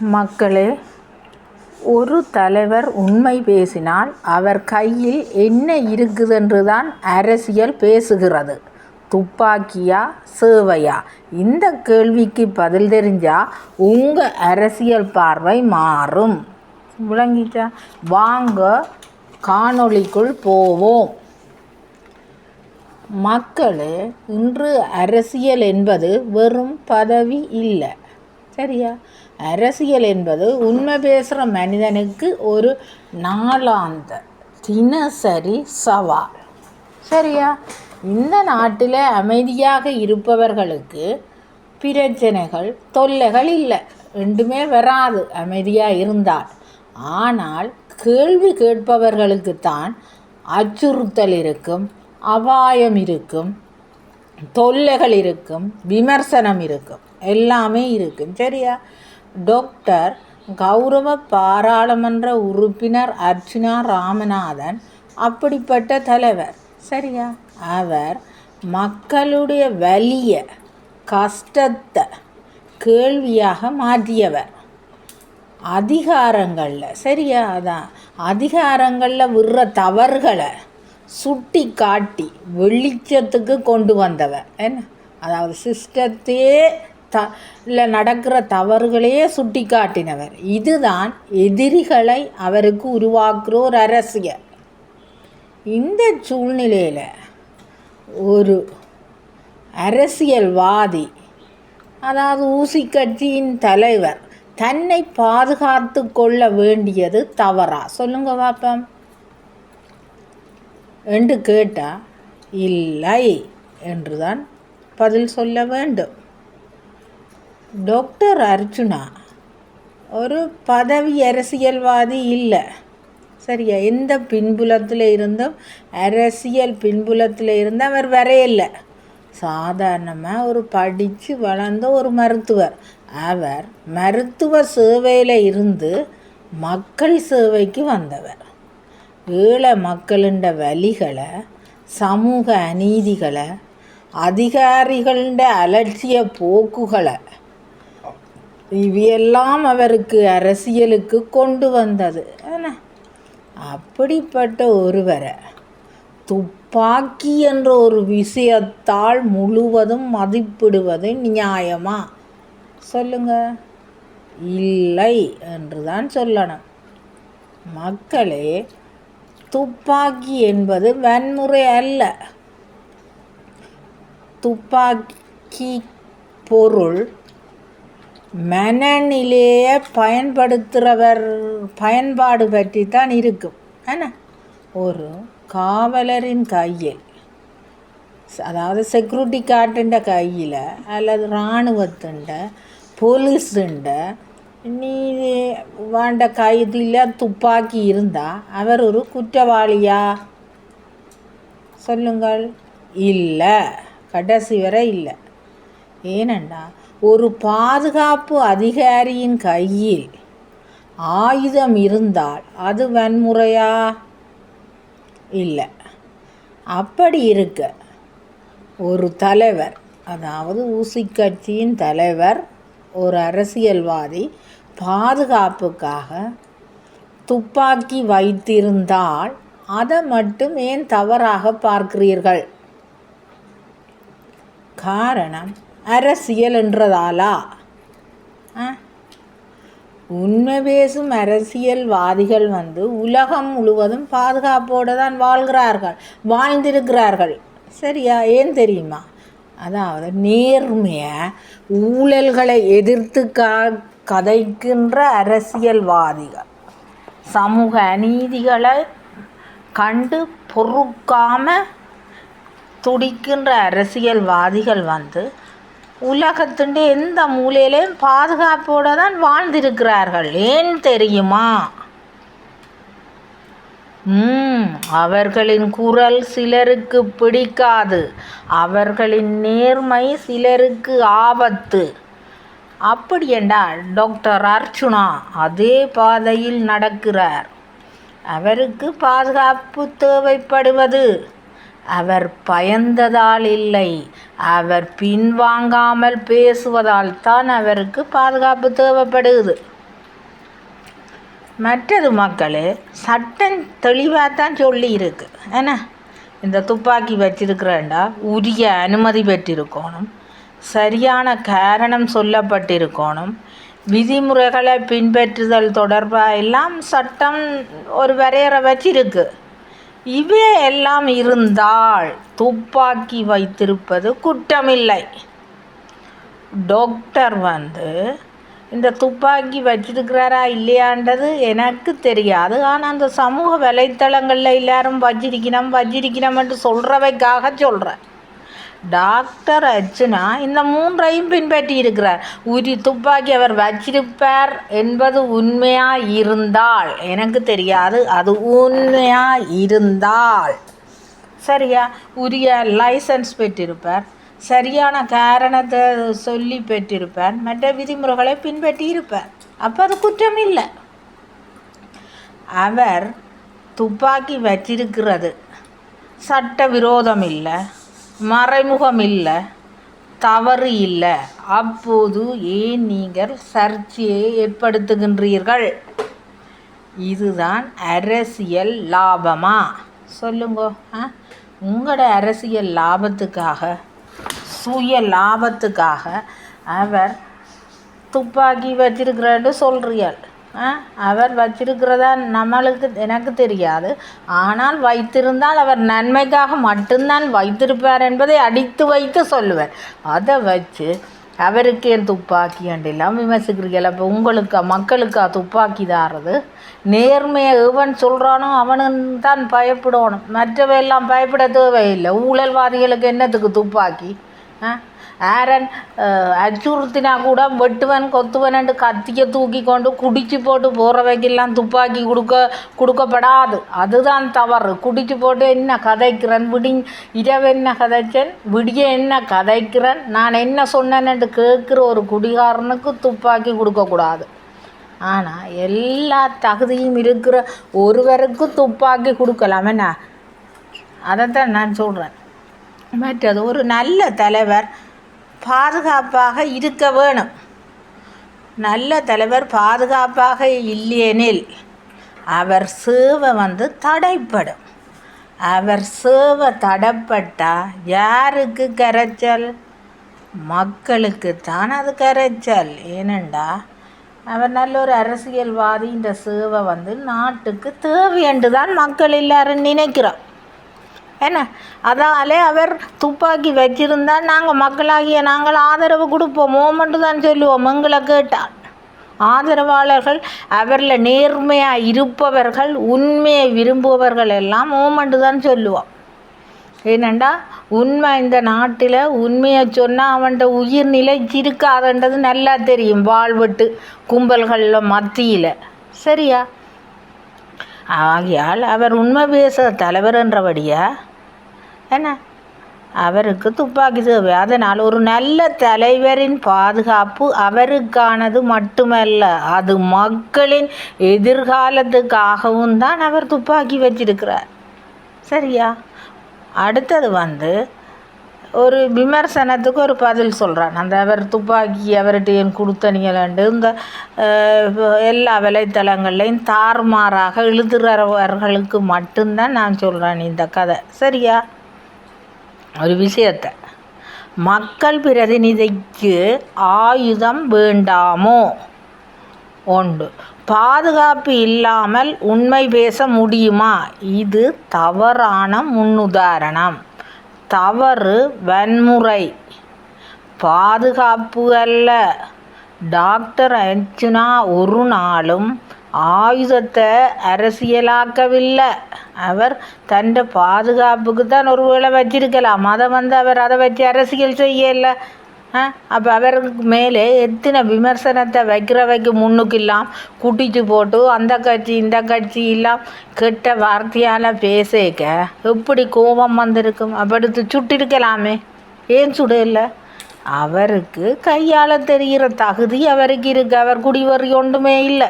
மக்களே ஒரு தலைவர் உண்மை பேசினால் அவர் கையில் என்ன இருக்குதென்று தான் அரசியல் பேசுகிறது. துப்பாக்கியா சேவையா? இந்த கேள்விக்கு பதில் தெரிஞ்சால் உங்கள் அரசியல் பார்வை மாறும். விளங்கிச்சா வாங்க காணொளிக்குள் போவோம். மக்களே இன்று அரசியல் என்பது வெறும் பதவி இல்லை. சரியா? அரசியல் என்பது உண்மை பேசுகிற மனிதனுக்கு ஒரு நாளாந்த தினசரி சவால். சரியா? இந்த நாட்டில் அமைதியாக இருப்பவர்களுக்கு பிரச்சனைகள் தொல்லைகள் இல்லை. ரெண்டுமே வராது அமைதியாக இருந்தால். ஆனால் கேள்வி கேட்பவர்களுக்கு தான் அச்சுறுத்தல் இருக்கும் அபாயம் இருக்கும் தொல்லைகள் இருக்கும் விமர்சனம் இருக்கும். எல்லாமே இருக்கும். சரியா? டாக்டர் கௌரவ பாராளுமன்ற உறுப்பினர் அர்ச்சனா ராமநாதன் அப்படிப்பட்ட தலைவர். சரியா? அவர் மக்களுடைய வலிய கஷ்டத்தை கேள்வியாக மாற்றியவர். அதிகாரங்களில் சரியா? அதான். அதிகாரங்களில் விடுற தவறுகளை சுட்டி காட்டி வெளிச்சத்துக்கு கொண்டு வந்தவர். என்ன? அதாவது சிஸ்டத்தையே த இல்லை நடக்கிற தவறுகளையே சுட்டி காட்டினவர் இதுதான் எதிரிகளை அவருக்கு உருவாக்குற ஒரு அரசியல். இந்த சூழ்நிலையில் ஒரு அரசியல்வாதி அதாவது ஊசி கட்சியின் தலைவர் தன்னை பாதுகாத்து கொள்ள வேண்டியது தவறா? சொல்லுங்க பாப்பம். என்று கேட்டால் இல்லை என்றுதான் பதில் சொல்ல வேண்டும். டாக்டர் அர்ஜுனா ஒரு பதவி அரசியல்வாதி இல்லை. சரியா? எந்த பின்புலத்தில் இருந்தும் அரசியல் பின்புலத்தில் இருந்து அவர் வரையில்லை சாதாரணமாக ஒரு படித்து வளர்ந்த ஒரு மருத்துவர். அவர் மருத்துவ சேவையில் இருந்து மக்கள் சேவைக்கு வந்தவர். ஏழை மக்களுண்ட வழிகளை சமூக அநீதிகளை அதிகாரிகள அலட்சிய போக்குகளை இவையெல்லாம் அவருக்கு அரசியலுக்கு கொண்டு வந்தது. என்ன? அப்படிப்பட்ட ஒருவரை துப்பாக்கி என்ற ஒரு விஷயத்தால் முழுவதும் மதிப்பிடுவது நியாயமா? சொல்லுங்க. இல்லை என்று தான் சொல்லணும். மக்களே துப்பாக்கி என்பது வன்முறை அல்ல. துப்பாக்கி பொருள் மனநிலையை பயன்படுத்துகிறவர் பயன்பாடு பற்றி தான் இருக்கும். என்ன? ஒரு காவலரின் கையில் அதாவது செக்யூரிட்டி கார்டுன்ற கையில் அல்லது இராணுவத்துண்ட போலீஸுண்ட நீ வேண்ட கைதில் துப்பாக்கி இருந்தால் அவர் ஒரு குற்றவாளியா? சொல்லுங்கள். இல்லை. கடைசி வரை இல்லை. ஏனண்டா ஒரு பாதுகாப்பு அதிகாரியின் கையில் ஆயுதம் இருந்தால் அது வன்முறையா? இல்லை. அப்படி இருக்க ஒரு தலைவர் அதாவது ஊசி கட்சியின் தலைவர் ஒரு அரசியல்வாதி பாதுகாப்புக்காக துப்பாக்கி வைத்திருந்தால் அதை மட்டும் ஏன் தவறாக பார்க்கிறீர்கள்? காரணம் அரசியல் என்றதாலா உண்மை பேசும் அரசியல்வாதிகள் வந்து உலகம் முழுவதும் பாதுகாப்போடு தான் வாழ்கிறார்கள் வாழ்ந்திருக்கிறார்கள். சரியா? ஏன் தெரியுமா? அதாவது நேர்மையை ஊழல்களை எதிர்த்து கா கதைக்கின்ற அரசியல்வாதிகள். சமூக அநீதிகளை கண்டு பொறுக்காமல் துடிக்கின்ற அரசியல்வாதிகள் வந்து உலகத்துண்டு எந்த மூலையிலையும் பாதுகாப்போடு தான் வாழ்ந்திருக்கிறார்கள். ஏன் தெரியுமா? அவர்களின் குரல் சிலருக்கு பிடிக்காது. அவர்களின் நேர்மை சிலருக்கு ஆபத்து. அப்படியெண்டா டாக்டர் அர்ச்சுனா அதே பாதையில் நடக்கிறார். அவருக்கு பாதுகாப்பு தேவைப்படுவது அவர் பயந்ததால் இல்லை. அவர் பின்வாங்காமல் பேசுவதால் தான் அவருக்கு பாதுகாப்பு தேவைப்படுது. மற்றது மக்கள் சட்டம் தெளிவாக தான் சொல்லியிருக்கு. என்ன? இந்த துப்பாக்கி வச்சிருக்கிறேன்டா உரிய அனுமதி பெற்றிருக்கணும். சரியான காரணம் சொல்லப்பட்டிருக்கணும். விதிமுறைகளை பின்பற்றுதல் தொடர்பாக எல்லாம் சட்டம் ஒரு வரையறை வச்சிருக்கு. இவை எல்லாம் இருந்தால் துப்பாக்கி வைத்திருப்பது குற்றமில்லை. டாக்டர் வந்து இந்த துப்பாக்கி வச்சிருக்கிறாரா இல்லையான்றது எனக்கு தெரியாது. ஆனால் அந்த சமூக வலைத்தளங்களில் எல்லாரும் வச்சிருக்கணும் வச்சிருக்கணும்னு சொல்கிறவைக்காக சொல்கிறேன் டாக்டர் அர்ச்சுனா இந்த மூன்றையும் பின்பற்றி இருக்கிறார் உரி துப்பாக்கி அவர் வச்சிருப்பார் என்பது உண்மையாக இருந்தால் எனக்கு தெரியாது அது உண்மையாக இருந்தால் சரியா? உரிய லைசன்ஸ் பெற்றிருப்பார். சரியான காரணத்தை சொல்லி பெற்றிருப்பார். மற்ற விதிமுறைகளை பின்பற்றி இருப்பார் அப்போ அது குற்றம் இல்லை அவர் துப்பாக்கி வச்சிருக்கிறது. சட்ட விரோதம் இல்லை. மறைமுகம் இல்லை தவறு இல்லை. அப்போது ஏன் நீங்கள் சர்ச்சையை ஏற்படுத்துகின்றீர்கள்? இதுதான் அரசியல் லாபமா? சொல்லுங்க ஆ? உங்களோட அரசியல் லாபத்துக்காக சுய லாபத்துக்காக அவர் துப்பாக்கி வச்சிருக்கிறான்னு சொல்கிறீர்கள் அவர் வச்சிருக்கிறதா நம்மளுக்கு எனக்கு தெரியாது. ஆனால் வைத்திருந்தால் அவர் நன்மைக்காக மட்டும்தான் வைத்திருப்பார் என்பதை அடித்து வைத்து சொல்லுவார். அதை வச்சு அவருக்கு என் துப்பாக்கி அண்டெல்லாம் விமர்சிக்கிறீர்கள்? அப்போ உங்களுக்கா மக்களுக்கா துப்பாக்கி தாரது? நேர்மையை எவன் சொல்கிறானோ அவனும் தான் பயப்படணும். மற்றவையெல்லாம் பயப்பட தேவையில்லை. ஊழல்வாதிகளுக்கு என்னத்துக்கு துப்பாக்கி? ஆ? ஆரன் அச்சுறுத்தினா கூட வெட்டுவன் கொத்துவனண்டு கத்தியை தூக்கி கொண்டு குடிச்சு போட்டு போகிறவைக்கெல்லாம் துப்பாக்கி கொடுக்க கொடுக்கப்படாது அதுதான் தவறு குடிச்சு போட்டு என்ன கதைக்கிறேன் விடி இரவு என்ன கதைச்சன் விடிய என்ன கதைக்கிறன் நான் என்ன சொன்னேன்னு கேட்குற ஒரு குடிகாரனுக்கு துப்பாக்கி கொடுக்கக்கூடாது ஆனால் எல்லா தகுதியும் இருக்கிற ஒருவருக்கு துப்பாக்கி கொடுக்கலாம் என்ன அதைத்தான் நான் சொல்கிறேன் மற்றது ஒரு நல்ல தலைவர் பாதுகாப்பாக இருக்க வேணும். நல்ல தலைவர் பாதுகாப்பாக இல்லையெனில் அவர் சேவை வந்து தடைப்படும். அவர் சேவை தடைப்பட்டால் யாருக்கு கரைச்சல்? மக்களுக்கு தான் அது கரைச்சல். ஏனெண்டா அவர் நல்ல ஒரு அரசியல்வாதி இந்த சேவை வந்து நாட்டுக்கு தேவையென்று தான் மக்கள் எல்லாரும் நினைக்கிறோம். என்ன? அதாலே அவர் துப்பாக்கி வச்சிருந்தால் நாங்கள் மக்களாகிய நாங்கள் ஆதரவு கொடுப்போம். ஓமன்ட்டு தான் சொல்லுவோம். எங்களை கேட்டால். ஆதரவாளர்கள் அவரில் நேர்மையாக இருப்பவர்கள் உண்மையை விரும்புபவர்கள் எல்லாம் ஓமன்ட்டு தான் சொல்லுவோம். ஏனண்டா? உண்மை இந்த நாட்டில் உண்மையை சொன்னால் அவன்கிட்ட உயிர் நிலைச்சிருக்காதுன்றது நல்லா தெரியும். வாழ்வெட்டு கும்பல்களில் மத்தியில். சரியா? ஆகையால் அவர் உண்மை பேச தலைவர்ன்றபடியா என்ன? அவருக்கு துப்பாக்கி தேவை. அதனால் ஒரு நல்ல தலைவரின் பாதுகாப்பு அவருக்கானது மட்டுமல்ல அது மக்களின் எதிர்காலத்துக்காகவும் தான் அவர் துப்பாக்கி வச்சிருக்கிறார். சரியா? அடுத்தது வந்து ஒரு விமர்சனத்துக்கு ஒரு பதில் சொல்கிறான் அந்த அவர் துப்பாக்கி அவர்கிட்ட ஏன் கொடுத்தனியலண்டு இந்த எல்லா வலைத்தளங்கள்லையும் தாறுமாறாக எழுதுகிறவர்களுக்கு மட்டும்தான் நான் சொல்கிறேன் இந்த கதை. சரியா? ஒரு விஷயத்தை. மக்கள் பிரதிநிதிக்கு ஆயுதம் வேண்டாமோ? உண்டு பாதுகாப்பு இல்லாமல் உண்மை பேச முடியுமா? இது தவறான முன்னுதாரணம். தவறு வன்முறை. பாதுகாப்பு அல்ல. டாக்டர் அர்ஜுனா ஒரு நாளும் ஆயுதத்தை அரசியலாக்கவில்லை. அவர் தன் பாதுகாப்புக்கு தான் ஒரு வேளை வச்சிருக்கலாம். அதை வந்து அவர் அதை வச்சு அரசியல் செய்யலை. ஆ? அப்போ அவருக்கு மேலே எத்தனை விமர்சனத்தை வைக்கிறவைக்கு முன்னுக்கு இல்லாம் குட்டிச்சு போட்டு அந்த கட்சி இந்த கட்சி எல்லாம் கெட்ட வார்த்தையால் பேசிக்க எப்படி கோபம் வந்திருக்கும்? அப்படி சுட்டிருக்கலாமே. ஏன் சுடல? அவருக்கு கையால் தெரிகிற தகுதி அவருக்கு இருக்கு. அவர் குடிவரி ஒன்றுமே இல்லை.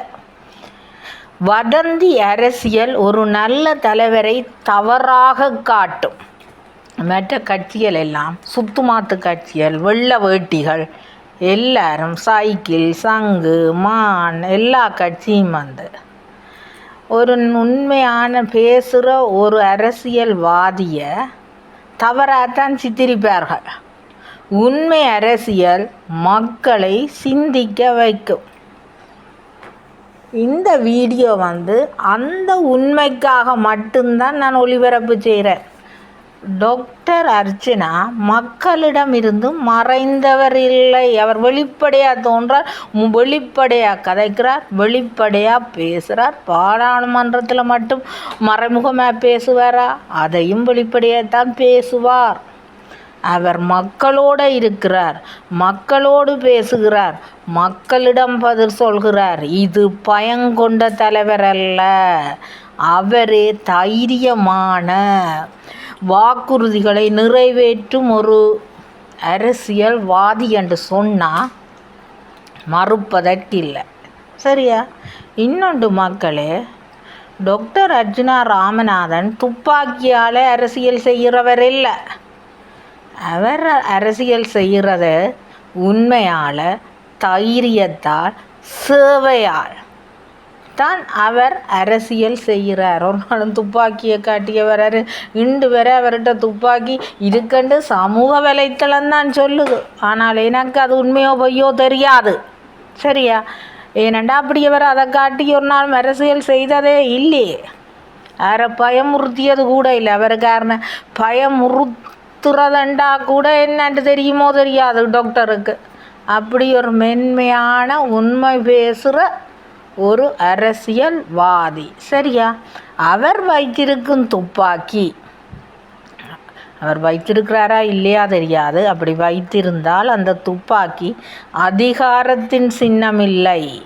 வதந்தி அரசியல் ஒரு நல்ல தலைவரை தவறாக காட்டும். மற்ற கட்சிகள் எல்லாம் சுத்துமாத்து கட்சிகள் வெள்ள வேட்டிகள் எல்லாரும் சைக்கிள் சங்கு மான் எல்லா கட்சியும் வந்து ஒரு உண்மையான பேசுகிற ஒரு அரசியல்வாதியை தவறாகத்தான் சித்தரிப்பார்கள். உண்மை அரசியல் மக்களை சிந்திக்க வைக்கும். இந்த வீடியோ வந்து அந்த உண்மைக்காக மட்டும்தான் நான் ஒளிபரப்பு செய்கிறேன் டாக்டர் அர்ச்சனா மக்களிடமிருந்து மறைந்தவர் இல்லை. அவர் வெளிப்படையாக தோன்றார் வெளிப்படையாக கதைக்கிறார் வெளிப்படையாக பேசுகிறார் பாராளுமன்றத்தில் மட்டும் மறைமுகமாக பேசுவாரா? அதையும் வெளிப்படையாக தான் பேசுவார். அவர் மக்களோடு இருக்கிறார் மக்களோடு பேசுகிறார் மக்களிடம் பதில் சொல்கிறார். இது பயங்கொண்ட தலைவர் அல்ல. அவரே தைரியமான வாக்குறுதிகளை நிறைவேற்றும் ஒரு அரசியல்வாதி என்று சொன்னால் மறுப்பதற்கில்லை. சரியா? இன்னொன்று மக்களே டாக்டர் அர்ஜுனா ராமநாதன் துப்பாக்கியால் அரசியல் செய்கிறவர் இல்லை. அவர் அரசியல் செய்கிறத உண்மையால் தைரியத்தால் சேவையால். தான் அவர் அரசியல் செய்கிறார். ஒரு நாளும் துப்பாக்கியை காட்டியவர் இன்று வர அவர்கிட்ட துப்பாக்கி இருக்கண்டு சமூக வலைத்தளம் தான் சொல்லுது. ஆனால் எனக்கு அது உண்மையோ பொய்யோ தெரியாது. சரியா? ஏனண்டா அப்படி அவர் அதை காட்டி ஒரு நாள் அரசியல் செய்ததே இல்லையே. அவரை பயமுறுத்தியது கூட இல்லை. அவர் காரணம் துறதண்டா கூட என்னன்ட்டு தெரியுமோ தெரியாது டாக்டருக்கு. அப்படி ஒரு மென்மையான உண்மை பேசுகிற ஒரு அரசியல்வாதி. சரியா? அவர் வைத்திருக்கும் துப்பாக்கி. அவர் வைத்திருக்கிறாரா இல்லையா தெரியாது. அப்படி வைத்திருந்தால் அந்த துப்பாக்கி அதிகாரத்தின் சின்னமில்லை.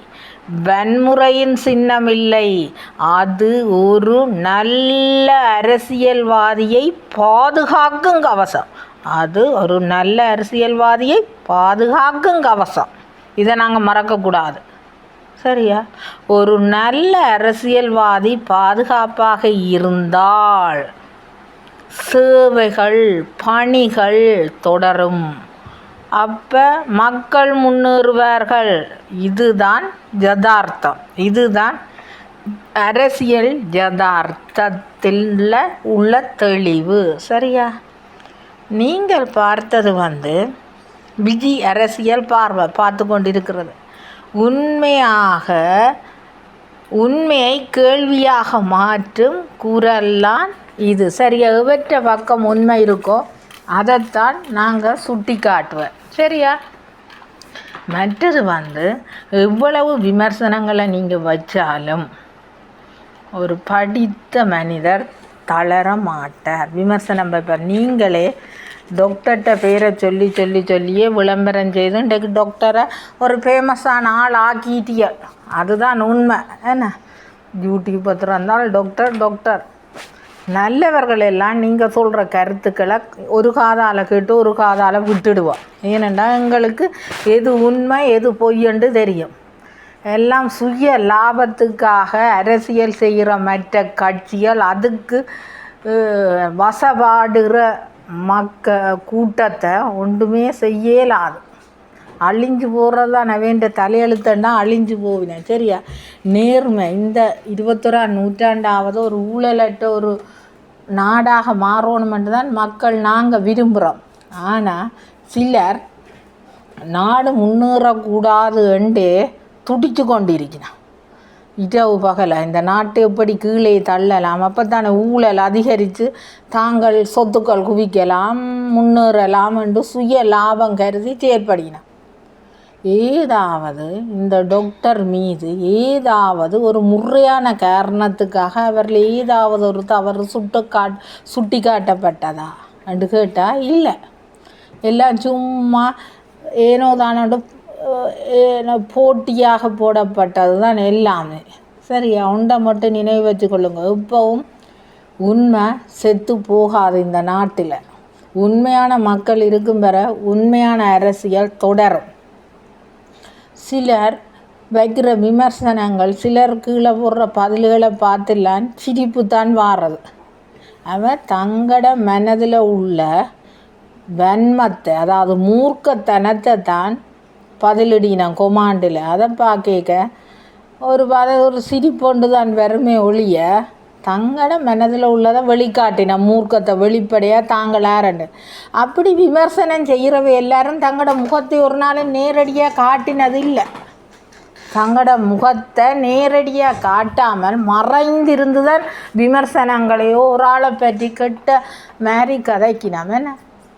வன்முறையின் சின்னமில்லை. அது ஒரு நல்ல அரசியல்வாதியை பாதுகாக்கும் கவசம். அது ஒரு நல்ல அரசியல்வாதியை பாதுகாக்கும் கவசம். இதை நாங்கள் மறக்கக்கூடாது. சரியா? ஒரு நல்ல அரசியல்வாதி பாதுகாப்பாக இருந்தால் சேவைகள் பணிகள் தொடரும். அப்போ மக்கள் முன்னேறுவார்கள். இதுதான் யதார்த்தம். இதுதான் அரசியல் யதார்த்தத்தில் உள்ள தெளிவு. சரியா? நீங்கள் பார்த்தது வந்து விஜி அரசியல் பார்வை பார்த்து கொண்டிருக்கிறது. உண்மையாக உண்மையை கேள்வியாக மாற்றும் குரல்லாம் இது. சரியா எவற்ற பக்கம் உண்மை இருக்கோ அதைத்தான் நாங்கள் சுட்டி காட்டுவேன் சரியா? மற்றது வந்து எவ்வளவு விமர்சனங்களை நீங்கள் வச்சாலும் ஒரு படித்த மனிதர் தளர மாட்டார். விமர்சனம் வைப்பார் நீங்களே டாக்டர்கிட்ட பேரை சொல்லி சொல்லி சொல்லியே விளம்பரம் செய்து இன்றைக்கு டாக்டரை ஒரு ஃபேமஸான ஆள் ஆக்கிட்டிய அதுதான் உண்மை. என்ன? யூடியூக் பத்திரம் இருந்தால் டாக்டர் டாக்டர் நல்லவர்கள் எல்லாம் நீங்கள் சொல்கிற கருத்துக்களை ஒரு காதால் கேட்டு ஒரு காதால் விட்டுடுவோம் ஏனெண்டா எங்களுக்கு எது உண்மை எது பொய்யன்று தெரியும். எல்லாம் சுய லாபத்துக்காக அரசியல் செய்கிற மற்ற கட்சிகள் அதுக்கு வசப்பாடுகிற மக்க கூட்டத்தை ஒன்றுமே செய்யலாது. அழிஞ்சு போகிறது தான் வேண்ட தலையெழுத்தன்னா அழிஞ்சு போவினேன். சரியா? நேர்மை. இந்த இருபத்தொராம் நூற்றாண்டாவது ஒரு ஊழலற்ற ஒரு நாடாக மாறணுமென்று தான் மக்கள் நாங்கள் விரும்புகிறோம் ஆனால் சிலர் நாடு முன்னேறக்கூடாது என்று துடித்து கொண்டிருக்கிறான் இரவு பகல இந்த நாட்டை எப்படி கீழே தள்ளலாம்? அப்போ தானே ஊழல் அதிகரித்து தாங்கள் சொத்துக்கள் குவிக்கலாம் முன்னேறலாம் என்று சுய லாபம் கருதி செயற்படுகினான் ஏதாவது இந்த டாக்டர் மீது ஏதாவது ஒரு முறையான காரணத்துக்காக அவரில் ஏதாவது ஒரு தவறு சுட்டு காட் சுட்டி காட்டப்பட்டதா? என்று கேட்டால் இல்லை. எல்லாம் சும்மா ஏனோ தானோட போட்டியாக போடப்பட்டது தான் எல்லாமே. சரியா? உண்டை மட்டும் நினைவு வச்சுக்கொள்ளுங்க இப்போவும் உண்மை செத்து போகாது இந்த நாட்டில். உண்மையான மக்கள் இருக்கும் வர உண்மையான அரசியல் தொடரும். சிலர் வைக்கிற விமர்சனங்கள் சிலர் கீழே போடுற பதில்களை பார்த்துலாம் சிரிப்பு தான் வாரது. அவன் தங்கட மனதில் உள்ள வன்மத்தை அதாவது மூர்க்கத்தனத்தை தான் பதிலடினான் கொமாண்டில். அதை பார்க்க ஒரு பத ஒரு சிரிப்பொண்டு தான் வருமே ஒழிய தங்கள மனதில் உள்ளதை வெளிக்காட்டின மூர்க்கத்தை வெளிப்படையாக தாங்கள் அப்படி விமர்சனம் செய்கிறவ எல்லாரும் தங்களோட முகத்தை ஒரு நாள் நேரடியாக காட்டினது இல்லை தங்களோட முகத்தை நேரடியாக காட்டாமல் மறைந்திருந்து தான் விமர்சனங்களையோ ஒரு ஆளை பற்றி கெட்ட மாதிரி கதைக்கினோம்.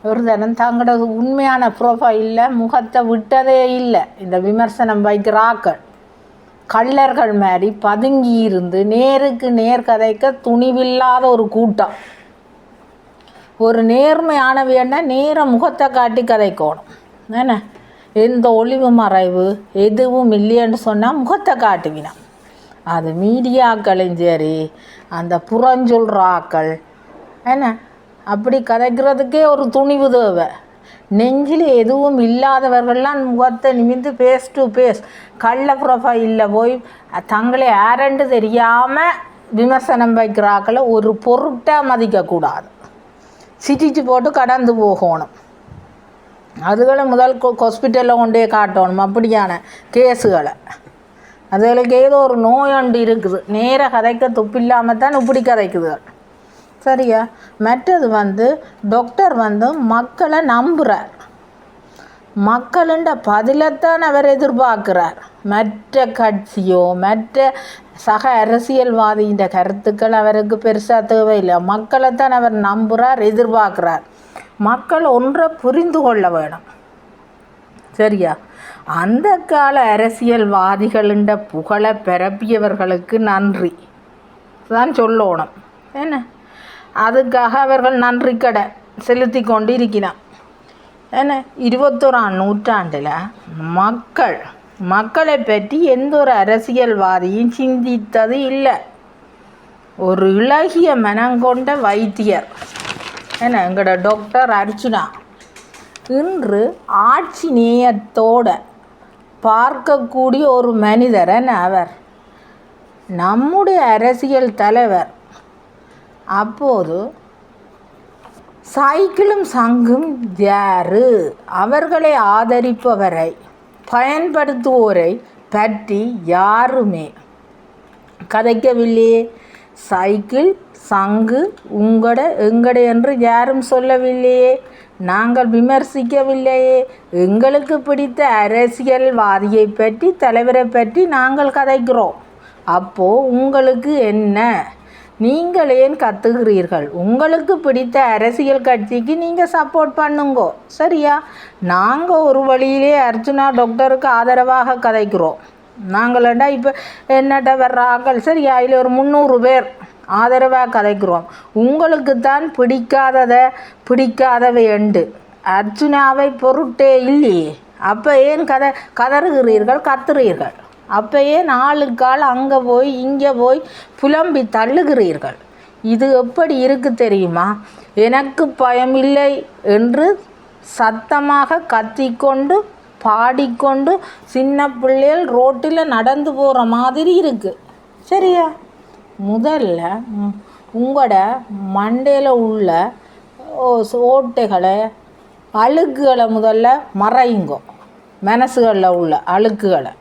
ஒரு தரம் தங்களோட உண்மையான ப்ரொஃபைலில் முகத்தை விட்டதே இல்லை. இந்த விமர்சனம் வைக்கிறாக்கள் கள்ளர்கள் மாதிரி பதுங்கி இருந்து நேருக்கு நேர் கதைக்க துணிவில்லாத ஒரு கூட்டம். ஒரு நேர்மையானவைன்னா நேர முகத்தை காட்டி கதைக்கணும். என்ன? எந்த ஒளிவு மறைவு எதுவும் இல்லைன்னு சொன்னால் முகத்தை காட்டுவினான் அது மீடியாக்களும் சரி அந்த புறஞ்சொல்றாக்கள் என்ன? அப்படி கதைக்கிறதுக்கே ஒரு துணிவு தேவை. நெஞ்சில் எதுவும் இல்லாதவர்கள்லாம் முகத்தை நிமிந்து பேஸ் டு பேஸ் கள்ள ப்ரொஃபைலில் போய் தங்களை யாரென்று தெரியாமல் விமர்சனம் வைக்கிறாக்களை ஒரு பொருட்டாக மதிக்கக்கூடாது சிட்டிச்சு போட்டு கடந்து போகணும். அதுகளை முதல் ஹாஸ்பிட்டலில் கொண்டே காட்டணும் அப்படியான கேஸுகளை. அதுகளுக்கு ஏதோ ஒரு நோய் ஒன்று இருக்குது. நேர கதைக்க துப்பில்லாமல் தான் இப்படி கதைக்குதுகள். சரியா? மற்றது வந்து டாக்டர் வந்து மக்களை நம்புகிறார் மக்களுண்ட பதிலைத்தான் அவர் எதிர்பார்க்கிறார். மற்ற கட்சியோ மற்ற சக அரசியல்வாதியின் கருத்துக்கள் அவருக்கு பெருசாக தேவையில்லை. மக்களைத்தான் அவர் நம்புகிறார் எதிர்பார்க்கிறார். மக்கள் ஒன்றை புரிந்து கொள்ள வேணும். சரியா? அந்த கால அரசியல்வாதிகளின் புகழை பரப்பியவர்களுக்கு நன்றி. தான் சொல்லணும். என்ன? அதுக்காக அவர்கள் நன்றி கடை செலுத்தி கொண்டு இருக்கிறான் என்ன? இருபத்தோராம் நூற்றாண்டில் மக்கள் மக்களை பற்றி எந்த ஒரு அரசியல்வாதியும் சிந்தித்தது இல்லை. ஒரு இலகிய மனங்கொண்ட வைத்தியர். என்ன? எங்களோட டாக்டர் அர்ச்சுனா இன்று ஆட்சி நேயத்தோட பார்க்கக்கூடிய ஒரு மனிதர் என்ன அவர்? நம்முடைய அரசியல் தலைவர் அப்போது சைக்கிளும் சங்கும் யாரு? அவர்களை ஆதரிப்பவரை பயன்படுத்துவோரை பற்றி யாருமே கதைக்கவில்லையே. சைக்கிள் சங்கு உங்கட எங்கட என்று யாரும் சொல்லவில்லையே. நாங்கள் விமர்சிக்கவில்லையே. எங்களுக்கு பிடித்த அரசியல்வாதியை பற்றி தலைவரை பற்றி நாங்கள் கதைக்கிறோம். அப்போது உங்களுக்கு என்ன? நீங்கள் ஏன் கத்துகிறீர்கள்? உங்களுக்கு பிடித்த அரசியல் கட்சிக்கு நீங்கள் சப்போர்ட் பண்ணுங்கோ. சரியா? நாங்கள் ஒரு வழியிலே அர்ஜுனா டாக்டருக்கு ஆதரவாக கதைக்கிறோம். நாங்களண்டா இப்போ என்னட்ட வர்ற ஆக்கள் சரியா? அதில் ஒரு முந்நூறு பேர் ஆதரவாக கதைக்கிறோம். உங்களுக்கு தான் பிடிக்காததை பிடிக்காதவை எண்டு. அர்ஜுனாவை பொருட்டே இல்லையே. அப்போ ஏன் கதை கதறுகிறீர்கள் கத்துறீர்கள்? அப்பயே நாலு கால் அங்கே போய் இங்கே போய் புலம்பி தள்ளுகிறீர்கள். இது எப்படி இருக்கு தெரியுமா? எனக்கு பயமில்லை என்று சத்தமாக கத்திக்கொண்டு பாடிக்கொண்டு சின்ன பிள்ளைகள் ரோட்டில் நடந்து போகிற மாதிரி இருக்குது சரியா? முதல்ல உங்களோட மண்டையில் உள்ள ஓ, ஓட்டைகளை அழுக்குகளை முதல்ல மறையுங்கோ. மனசுகளில் உள்ள அழுக்குகளை.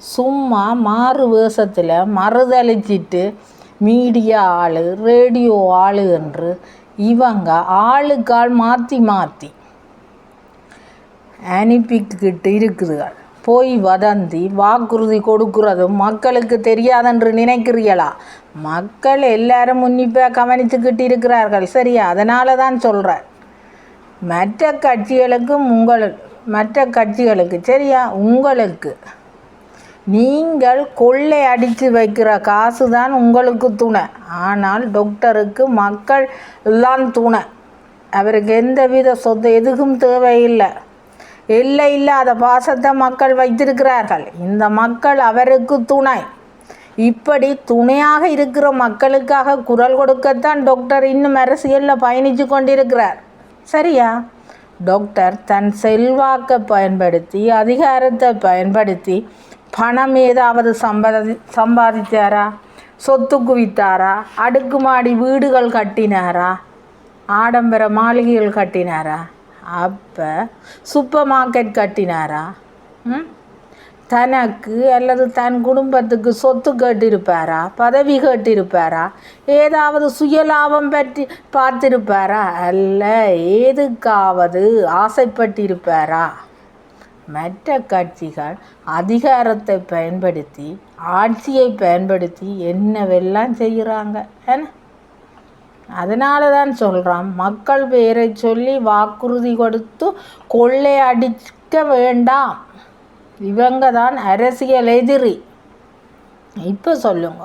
சும்மா மாறு வேஷத்தில் மறுதளிச்சிட்டு மீடியா ஆள் ரேடியோ ஆள் என்று இவங்க ஆளுக்கால் மாற்றி மாற்றி அனுப்பிக்கிட்டு இருக்குதுகள். போய் வதந்தி வாக்குறுதி கொடுக்குறதும் மக்களுக்கு தெரியாதென்று நினைக்கிறீங்களா மக்கள் எல்லாரும் உன்னிப்பாக கவனித்துக்கிட்டு இருக்கிறார்கள். சரியா அதனால தான் சொல்கிறேன் மற்ற கட்சிகளுக்கும் உங்கள் மற்ற கட்சிகளுக்கு சரியா? உங்களுக்கு. நீங்கள் கொள்ளை அடித்து வைக்கிற காசு தான் உங்களுக்கு துணை. ஆனால் டாக்டருக்கு மக்கள் எல்லாம் துணை. அவருக்கு எந்தவித சொத்து எதுக்கும் தேவையில்லை. எல்லை இல்லாத பாசத்தை மக்கள் வைத்திருக்கிறார்கள். இந்த மக்கள் அவருக்கு துணை. இப்படி துணையாக இருக்கிற மக்களுக்காக குரல் கொடுக்கத்தான் டாக்டர் இன்னும் அரசியலில் பயணித்து கொண்டிருக்கிறார். சரியா? டாக்டர் தன் செல்வாக்கை பயன்படுத்தி அதிகாரத்தை பயன்படுத்தி பணம் ஏதாவது சம்பாதி சம்பாதித்தாரா சொத்து குவித்தாரா? அடுக்குமாடி வீடுகள் கட்டினாரா? ஆடம்பர மாளிகைகள் கட்டினாரா? அப்போ சூப்பர் மார்க்கெட் கட்டினாரா? ம்? தனக்கு அல்லது தன் குடும்பத்துக்கு சொத்து கேட்டிருப்பாரா? பதவி கேட்டிருப்பாரா? ஏதாவது சுயலாபம் பற்றி பார்த்திருப்பாரா? அல்ல ஏதுக்காவது ஆசைப்பட்டிருப்பாரா? மற்ற கட்சிகள் அதிகாரத்தை பயன்படுத்தி ஆட்சியை பயன்படுத்தி என்னவெல்லாம் செய்கிறாங்க ஏன்னா அதனால தான் சொல்கிறான் மக்கள் பேரை சொல்லி வாக்குறுதி கொடுத்து கொள்ளை அடிக்க வேண்டாம். இவங்க தான் அரசியல் எதிரி. இப்போ சொல்லுங்க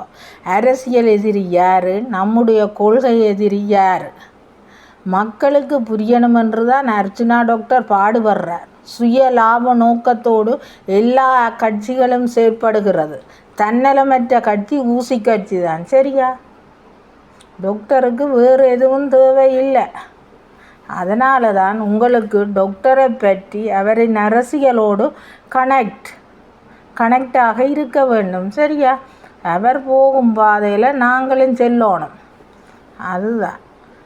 அரசியல் எதிரி யார்? நம்முடைய கொள்கை எதிரி யார்? மக்களுக்கு புரியணுமென்று தான் அர்ச்சனா டாக்டர் பாடுபடுறார். சுய லாப நோக்கத்தோடு எல்லா கட்சிகளும் செயற்படுகிறது. தன்னலமற்ற கட்சி ஊசி கட்சி தான். சரியா? டாக்டருக்கு வேறு எதுவும் தேவையில்லை. அதனால தான் உங்களுக்கு டாக்டரை பற்றி அவரின் அரசியலோடு கனெக்ட் கனெக்டாக இருக்க வேண்டும். சரியா? அவர் போகும் பாதையில் நாங்களும் செல்லணும். அதுதான்.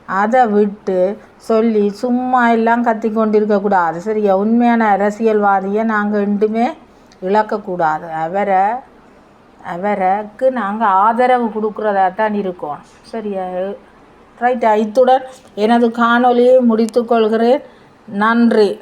அதை விட்டு சொல்லி சும்மா எல்லாம் கத்தி கொண்டிருக்கக்கூடாது சரியா? உண்மையான அரசியல்வாதியை நாங்கள் ரெண்டுமே இழக்கக்கூடாது அவரை அவருக்கு நாங்கள் ஆதரவு கொடுக்குறதா தான் இருக்கோம். சரியா? ரைட்டா இத்துடன் எனது காணொலியை முடித்துக்கொள்கிறேன் நன்றி.